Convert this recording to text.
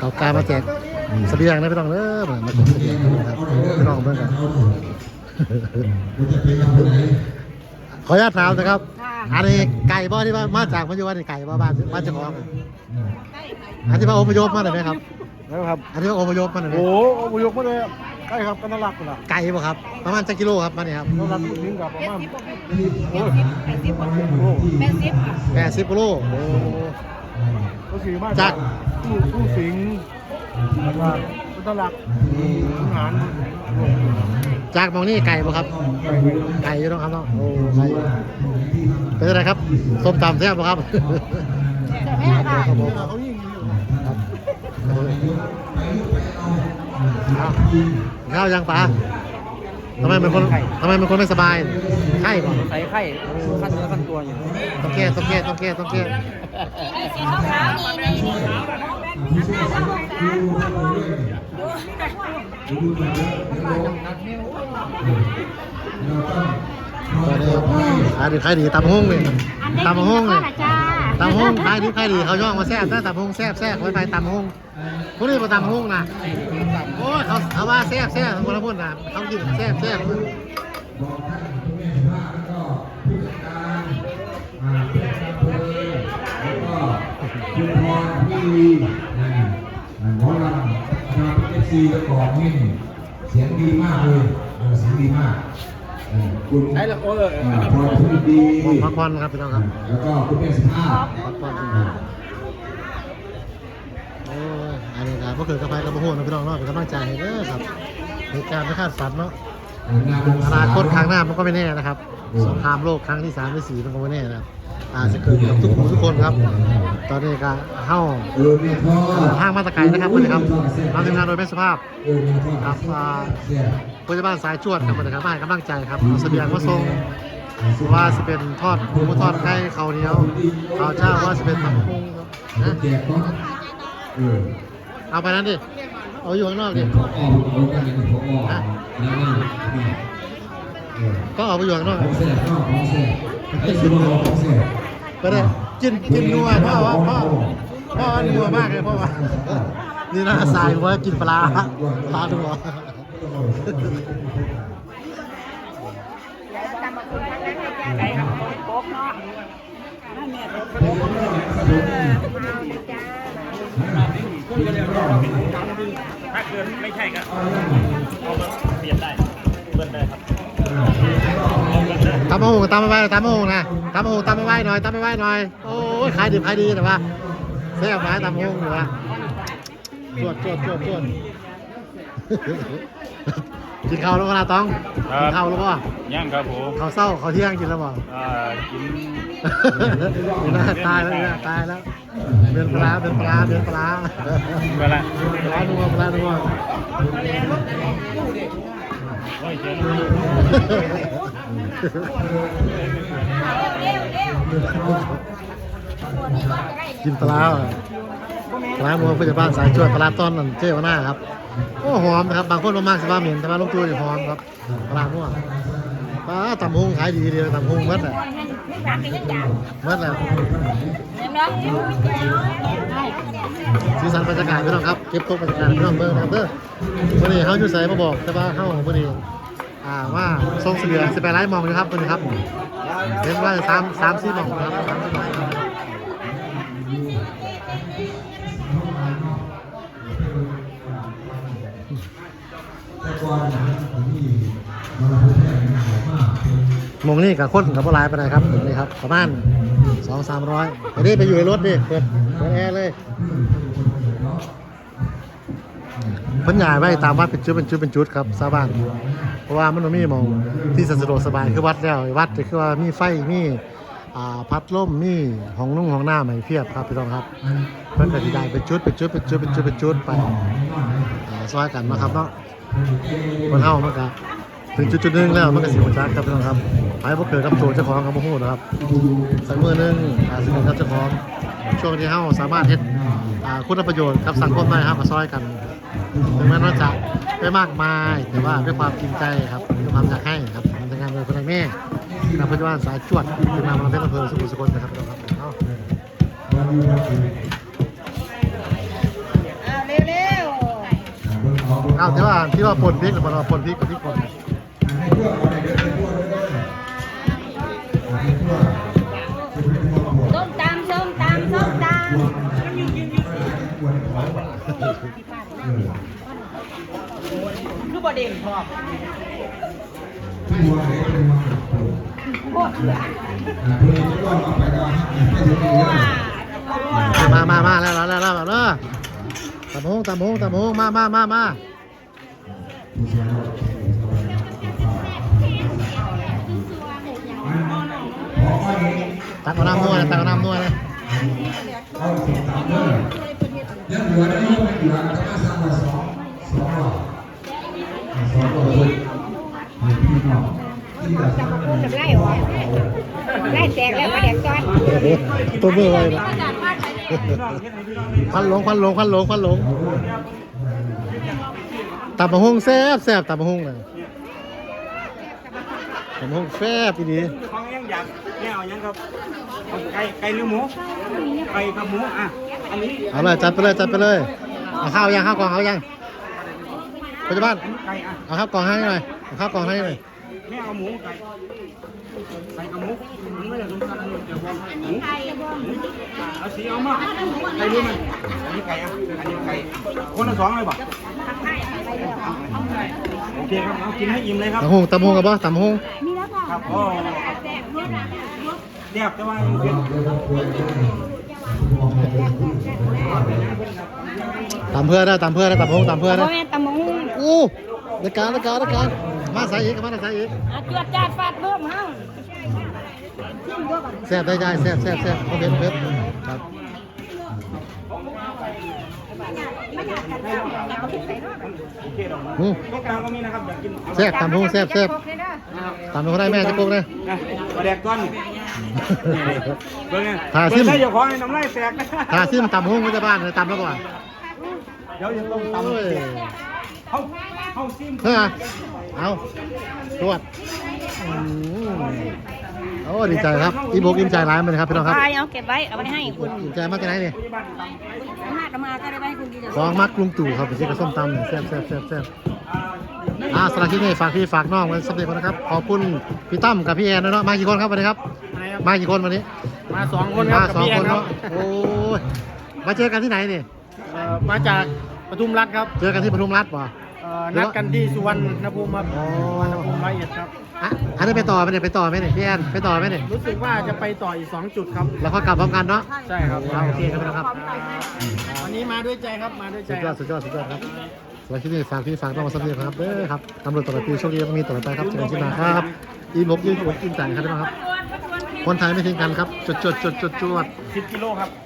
เก่ากายมาแจกเสบียงนะพี่น้องเด้อมาแจกเสบียงครับพี่น้องเบิ่งกันขออนุญาตถามนะครับ อันนี้ไก่บ่ที่ว่ามาจากมาอยู่ว่านี่ไก่บ่บ้านบ้านเจ้าของอันที่ว่าอพยพมาได้ไหมครับนะครับอันที่ว่าอพยพมาได้ไหมโอ้โหยกมาเลยใกล้ครับกันนรักนะไก่บ่ครับ ประมาณจักกิโลครับมานี่ครับนรักทิ้งกับประมาณโอ้ยแปดสิบแปดสิบค่ะแปดสิบกิโลโอ้ ก็คือมาจากผู้ผู้สิงห์แล้วก็กันนรักทหารจากหมองนี่ไก่บ่ครับ ไก่อยู่เนาะครับเนาะโอ้ไก่เป็นอะไรครับส้มตำแซ่บบ่ครับแต่แม่ค่ะครับผมเขายิ่งอยู่ครับเอาข้าวยังปลา ทำไมเป็นคนทำไมเป็นคนไม่สบาย ไข้บ่ใส่ไข่ขั้นเนื้อขั้นตัวอยู่ต้องแก้ต้องแก้ต้องแก้ต้องแก้สีขาวๆนี่นี่นี่ตอนนี้ขายดีขายดีตำห้งเลยตำห้งเลยจ้า ตำห้งขายดีขายดีเขาย่องมาแซ่บแต่ตำห้งแซ่บแซ่บไว้ไปตำห้งพวกนี้มาตำห้งนะโอ้ยเขาเขาว่าแซ่บแซ่บคนละพูดนะเขากินแซ่บแซ่บคุณพรพี่หมอลำชาวเอฟซีตะกอนนี่เสียงดีมากเลยเสียงดีมาก คุณใช้ละโอ้ยอ่าพรพูดดีผมพักผ่อนครับพี่น้องครับ แล้วก็คุณแม่สุภาพพักผ่อนโอ้ยอันนี้ครับก็คือกระเพรากับมะม่วงนะพี่น้องเนาะเป็นกำลังใจให้เด้อครับเหตุการณ์ไม่คาดฝันเนาะนาวงอศานาคตข้างหน้ามันก็ไม่แน่นะครับสงครามโลกครั้งที่สามที่สี่มันก็ไม่แน่นะครับ อาจจะเกิดกับทุกผู้ทุกคนครับ ตอนนี้ก็เข้าห้างมาตรไกลนะครับเพื่อนครับทำทีมงานโดยแม่สุภาพเออเนี่ยครับอ่าเสียพยาบาลสายจวดครับเพื่อนครับมาให้กำลังใจครับเสบียงมาส่งว่าจะเป็นทอดหมูทอดไก่ข้าวเหนียวข้าวเจ้าว่าจะเป็นตำพุงนะแจกเนาะเอาไปนั้นดิเอาอยู่ข้างนอกดิพอออกเอากันเนี่ยพ่อออกแล้วนี่นี่เออก็เอาไปอยู่ข้างนอก ไอ้สุดของแซ่บก็ได้กินกินนัวพ่อว่าพ่อพ่อนัวมากเลยพ่อว่านี่นะสายว่ากินปลาปลานัวไก่ครับโป๊กเนาะนั่นแม่โป๊กโป๊กจ้าถ้าเกินไม่ใช่ก็ ตำมะฮงตำมาไว้ตำมะฮงนะตำมะฮงตำมาไว้หน่อยตำมาไว้หน่อยโอ้ยขายดีขายดีแต่ว่าแซ่บหลายตำมะฮงอยู่ละจวดจวดจวดจวดกินข้าวแล้วเวลาต้องกินข้าวแล้วป่ะย่างครับผมข้าวเศร้าข้าวเที่ยงกินแล้วป่ะอ่ากินนี่นะตายแล้วเนี่ยตายแล้วเป็นปลาเป็นปลาเป็นปลาเวลาปลานัวปลานัวโอ้ยเจ๊ง กินปลาอะปลาหมูพยาบาลสายช่วยปลาต้อนเจ๊วหน้าครับ โอ้หอมนะครับ บางคนมากๆสิว่าเหม็นแต่ว่าลูกตัวนี่หอมครับปลาหมู ปลาตำฮงขายดีเดียวตำฮงมัดอะมัดแล้วเสีสันบรรยากาศพี่น้องครับเก็บตกบรรยากาศพี่น้องเบิ่งนะครับเด้อวันนี้เขาอยู่ใส่มาบอกแต่ว่าเขาของวันนี้อ่าว่าทรงเสบียงสิบแปไร่มองอยู่ครับวันนี้ครับเห็นว่าสามสามสี่มองครับสามสี่มองครับแต่ก่อนนะผมนี่มาพูด มองนี่กับคนกับปลายไปไหนครับมองนี่ครับประมาณสองสามร้อยไปดิไปอยู่ในรถดิเปิดเปิดแอร์เลยพันใหญ่ไว้ตามวัดเป็นจุดเป็นจุดเป็นจุดครับชาวบ้านเพราะว่ามันมีมองที่สะดวกสบายคือวัดแล้ววัดก็คือว่ามีไฟมีพัดลมมีห้องนุ่งห้องหน้ำให้เพียบครับพี่น้องครับเพิ่นก็สิได้เป็นจุดเป็นจุดเป็นจุดเป็นจุดเป็นจุดไปอ่าซอยกันนะครับเนาะคนเฮามันก็ ถึงจุดจุดๆหนึงแล้วมันก็สิบ่จักครับพี่น้องครับไปบ่เกิดกับตัวเจ้าของก็บ่ฮู้นะครับสักมื้อหนึงอาจสิเป็นกับเจ้าของช่วงที่เฮาสามารถเฮ็ดอ่าคุณประโยชน์กับสังคมได้ครับมาซอยกันถึงแม้ว่าจะไม่มากมายแต่ว่าด้วยความจริงใจครับด้วยความอยากให้ครับทำงานโดยคนแม่นำพยาบาลสายจวดขึ้นมาบนเพชรอำเภอสุขุมสกลนะครับพี่น้องครับเนาะเอาเร็วเอาที่ว่าที่ว่าป่นพริกหรือเปล่าป่นพริกกับพริกป่นให้ ทั่วเอาในเดือนให้ทั่วด้วยเด้อให้ทั่วให้ทั่วหมด ส้มตำส้มตำส้มตควรขอเออำลูกบอเด้งพอทั่วเลยเป็นมาโคตรเหลืออ่าเพื่อนก็เอาไปก็ให้ถึงเยอมามามาแล้วแล้วแล้วแล้วแล้วตำหงตำหงตำหงมามามามา ตักเอาน้ำนวดตักเอาน้ำนวดเลยเอาสิบสามเด้อยังเหลือได้ยังไม่เหลือจะมาสั่งมาสองสองรอบสองรอบเลยให้พี่น้องที่จะสั่งพูดกับไล่หัวไล่แตกแล้วมาแดกจอนตัวเบื่อเลยควันหลงควันหลงควันหลงควันหลงตับมะฮงแซ่บแซ่บตับมะฮงเลย ตับมะฮงแซ่บอีดีของยังอยากแม่เอายังครับเอาไก่ไก่หรือหมูไก่กับหมูอะอันนี้เอาเลยจัดไปเลยจัดไปเลยเอาข้าวยังข้าวกล่องเอายังปัจจุบันไก่อะเอาข้าวกล่องให้หน่อยเอาข้าวกล่องให้หน่อยแม่เอาหมูไก่ไก่กับหมูหมูไม่ได้สมศักดิ์เดี๋ยวบอกให้หมูเอาสีเอามาไก่ด้วยมันอันนี้ไก่อะอันนี้ไก่คนละสองเลยป่ะโอเคครับเอากินให้อิ่มเลยครับตับมะฮงตับมะฮงกับบ่ตับมะฮงมีแล้ว ค่ะครับโอ้เรียบแต่ว่ายังเป็นตามเพื่อได้ตามเพื่อได้ตับมะฮงตามเพื่อพ่ได้อแม่ตำมงอู้ในการในการในการมาใส่อีกมาใส่อีกอาจวดจาดฟาดเพิ่มเฮาแซ่บได้ใจแซ่บแซ่บแซ่บเอาเผ็ดเผ็ดครับโอเคดอก อืมก็กลางก็มีนะครับอยากกินแซ่บตามมะฮงแซ่บแซ่บตามมะฮงได้แม่จะโกงเลยนะมาแดกก้อนเบิ่งไงทาซิมเบิ่งใส่เจ้าของในน้ำลายแตกนะถ้าซิมตำมะฮงก็จะบ้านเลยตำแล้วก่อนเดี๋ยวจะต้องตำโอ้ยเขาเขาซิมเฮ้ยเอาตรวจอืมโอ้ดีใจครับอีโบกอิ่มใจร้ายมันครับพี่น้องครับไปเอาเก็บไว้เอาไว้ให้คุณอิ่มใจมากที่ไหนนี่มาดมาก็ได้ไว้ให้คุณดีเดี๋ยวของมักลุงตู่ครับไปซื้อกระส้มตำเนี่ยแซ่บแซ่บแซ่บแซ่บอ่าสำหรับที่นี่ฝากพี่ฝากน้องไว้สำเร็จก่อนนะครับขอบคุณพี่ตั้มกับพี่แอนด้วยเนาะมากี่คนครับวันนี้ครับ มากี่คนวันนี้ มาสองคนครับมากับสองพี่แอคนนครับเนาะโอ้ยมาเจอกันที่ไหนนี่เอ่อมาจากปทุมรัฐครับ เจอกันที่ปทุมรัฐป่ะ เอ่อนัดกันที่สุวรรณภูมิครับอ๋อ สุวรรณภูมิร้อยเอ็ดครับ อะอันนี้ไปต่อไหมเนี่ยไปต่อไหมเนี่ยพี่แอนไปต่อไหมเนี่ยรู้สึกว่าจะไปต่ออีก 2 จุดครับ แล้วก็กลับพร้อมกันเนาะใช่ครับอ่าโอเคครับพี่น้องครับวันนี้มาด้วยใจครับ มาด้วยใจสุดยคอรัดบ สุดยอดสุดยอดครับสำหรับที่นี่ฝากพี่ฝากน้องมาสำเร็จครับเด้อครับตำรวจตลอดปีโชคดีมีตลอดไปครับเจอกันที่หน้าครับอีมกยืนอกยืนใจครับพี่น้องครับคนไทยไม่ทิ้งกันครับจดจดจดจดจวดสิบกิโลครับ